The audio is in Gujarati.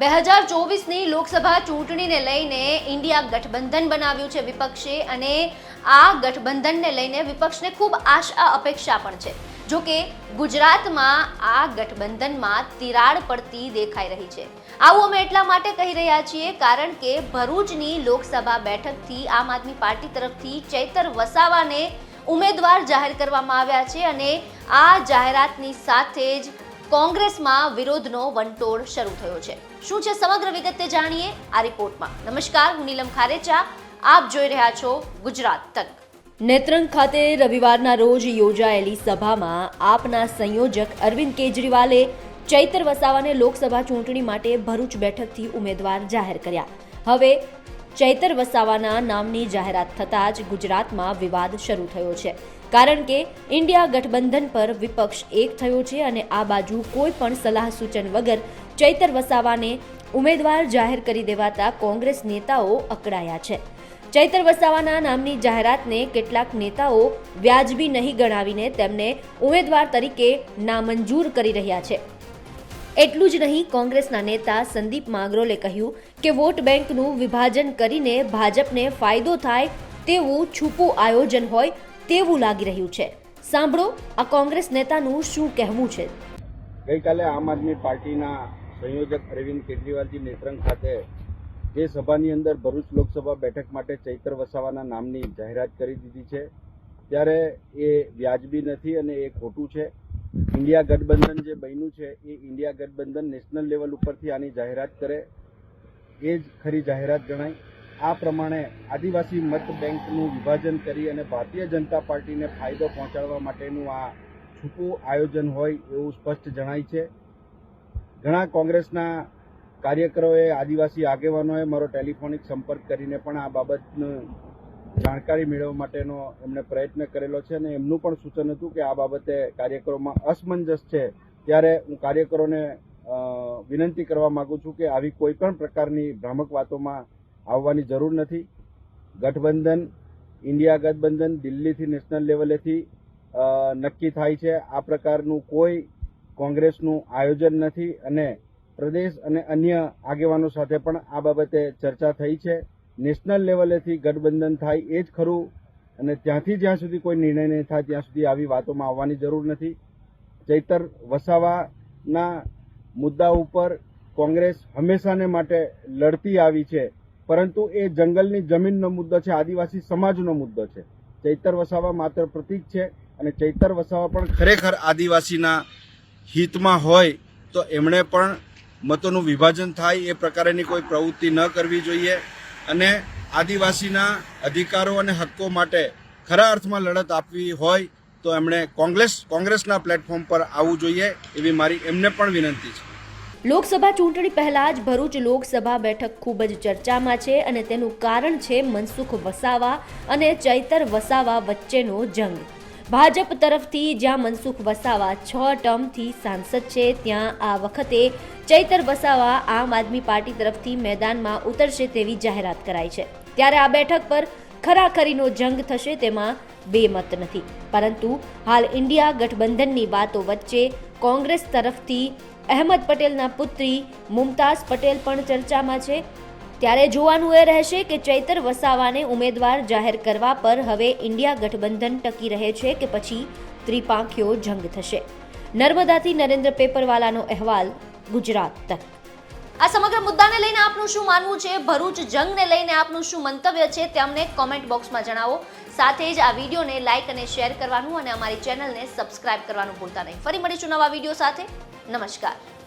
બે હજાર ચોવીસની લોકસભા ચૂંટણીને લઈને ઇન્ડિયા ગઠબંધન બનાવ્યું છે વિપક્ષે અને આ ગઠબંધનને લઈને વિપક્ષને ખૂબ આશા અપેક્ષા પણ છે. જો કે ગુજરાતમાં આ ગઠબંધનમાં તિરાડ પડતી દેખાઈ રહી છે. આવું અમે એટલા માટે કહી રહ્યા છીએ કારણ કે ભરૂચની લોકસભા બેઠકથી આમ આદમી પાર્ટી તરફથી ચૈતર વસાવાને ઉમેદવાર જાહેર કરવામાં આવ્યા છે અને આ જાહેરાતની સાથે જ કોંગ્રેસમાં વિરોધનો વંટોળ શરૂ થયો છે. શું છે સમગ્ર વિગત તે જાણીએ આ રિપોર્ટમાં. નમસ્કાર, હું નીલમ ખારેચા. આપ જોઈ રહ્યા છો ગુજરાત તક. નેત્રંગ ખાતે રવિવારના રોજ યોજાયેલી સભામાં આપના સંયોજક અરવિંદ કેજરીવાલે ચૈતર વસાવાને લોકસભા ચૂંટણી માટે ભરૂચ બેઠકથી ઉમેદવાર જાહેર કર્યા. હવે ચૈતર વસાવાના નામની જાહેરાત થતાં જ ગુજરાતમાં વિવાદ શરૂ થયો છે. કારણ કે ઇન્ડિયા ગઠબંધન પર વિપક્ષ એક થયો છે અને આ બાજુ કોઈ પણ સલાહ સૂચન વગર ચૈતર વસાવાને ઉમેદવાર જાહેર કરી દેવાતા કોંગ્રેસ નેતાઓ અકળાયા છે. ચૈતર વસાવાના નામની જાહેરાતને કેટલાક નેતાઓ વ્યાજબી નહીં ગણાવીને તેમને ઉમેદવાર તરીકે નામંજૂર કરી રહ્યા છે. એટલું જ નહીં, કોંગ્રેસના નેતા સંદીપ માગરોલે કહ્યું કે વોટ બેંકનું વિભાજન કરીને ભાજપને ફાયદો થાય તેવું છૂપું આયોજન હોય તેવું લાગી રહ્યું છે. સાંભળો, આ કોંગ્રેસ નેતાનું શું કહેવું છે? ગઈકાલે આમ આદમી પાર્ટીના સંયોજક અરવિંદ કેજરીવાલજી નેત્રંગ ખાતે જે સભાની અંદર ભરૂચ લોકસભા બેઠક માટે ચૈતર વસાવાના નામની જાહેરાત કરી દીધી છે. ત્યારે એ વ્યાજબી નથી અને એ ખોટું છે. ઇન્ડિયા ગઠબંધન જે બન્યું છે, એ ઇન્ડિયા ગઠબંધન નેશનલ લેવલ ઉપરથી આની જાહેરાત કરે. એ જ ખરી જાહેરાત ગણાય આ પ્રમાણે આદિવાસી મત બેંકનું વિભાજન કરી અને ભારતીય જનતા પાર્ટીને ફાયદો પહોંચાડવા માટેનું આ છૂપું આયોજન હોય એવું સ્પષ્ટ જણાય છે. ઘણા કોંગ્રેસના કાર્યકરોએ આદિવાસી આગેવાનોએ મારો ટેલિફોનિક સંપર્ક કરીને પણ આ બાબતનું જાણકારી મેળવવા માટેનો એમણે પ્રયત્ન કરેલો છે અને એમનું પણ સૂચન હતું કે આ બાબતે કાર્યકરોમાં અસમંજસ છે. ત્યારે હું કાર્યકરોને વિનંતી કરવા માગું છું કે આવી કોઈ પણ પ્રકારની ભ્રામક વાતોમાં આવવાની જરૂર નથી. ગઠબંધન, ઇન્ડિયા ગઠબંધન દિલ્હીથી નેશનલ લેવલેથી નક્કી થાય છે. આ પ્રકારનું કોઈ કોંગ્રેસનું આયોજન નથી અને પ્રદેશ અને અન્ય આગેવાનો સાથે પણ આ બાબતે ચર્ચા થઈ છે. નેશનલ લેવલેથી ગઠબંધન થાય એ જ ખરું અને ત્યાંથી જ્યાં સુધી કોઈ નિર્ણય નહીં થાય ત્યાં સુધી આવી વાતોમાં આવવાની જરૂર નથી. ચૈતર વસાવાના મુદ્દા ઉપર કોંગ્રેસ હંમેશાને માટે લડતી આવી છે. પરંતુ એ જંગલની જમીનનો મુદ્દો છે, આદિવાસી સમાજનો મુદ્દો છે. ચૈતર વસાવા માત્ર પ્રતીક છે અને ચૈતર વસાવા પણ ખરેખર આદિવાસીના હિતમાં હોય તો એમણે પણ મતોનું વિભાજન થાય એ પ્રકારેની કોઈ પ્રવૃત્તિ ન કરવી જોઈએ અને આદિવાસીના અધિકારો અને હક્કો માટે ખરા અર્થમાં લડત આપવી હોય તો એમણે કોંગ્રેસ, કોંગ્રેસના પ્લેટફોર્મ પર આવવું જોઈએ એવી મારી એમને પણ વિનંતી છે. લોકસભા ચૂંટણી પહેલા જ ભરૂચ લોકસભા બેઠક ખૂબ જ ચર્ચામાં છે અને તેનું કારણ છે મનસુખ વસાવા અને ચૈતર વસાવા વચ્ચેનો જંગ. ભાજપ તરફથી જ્યાં મનસુખ વસાવા છ ટર્મથી સાંસદ છે, ત્યાં આ વખતે ચૈતર વસાવા આમ આદમી પાર્ટી તરફથી મેદાનમાં ઉતરશે તેવી જાહેરાત કરાઈ છે. ત્યારે આ બેઠક પર ખરાખરીનો જંગ થશે તેમાં બે મત નથી. પરંતુ હાલ ઇન્ડિયા ગઠબંધનની વાતો વચ્ચે કોંગ્રેસ તરફથી અહેમદ પટેલના પુત્રી મુમતાઝ પટેલ પણ ચર્ચામાં છે. ત્યારે જોવાનું એ રહેશે કે ચૈતર વસાવાને ઉમેદવાર જાહેર કરવા પર હવે ઇન્ડિયા ગઠબંધન ટકી રહે છે કે પછી ત્રિપાંખીઓ જંગ થશે. નર્મદાથી નરેન્દ્ર પેપરવાલાનો અહેવાલ ગુજરાત તક. આ સમગ્ર મુદ્દાને લઈને આપનું શું માનવું છે? ભરૂચ જંગને લઈને આપનું શું મંતવ્ય છે? તે અમને કોમેન્ટ બોક્સમાં જણાવો. સાથે જ આ વિડીયોને લાઇક અને શેર કરવાનું અને અમારી ચેનલને સબસ્ક્રાઇબ કરવાનું ભૂલતા નહીં. ફરી મળીશું નવા વીડિયો સાથે. નમસ્કાર.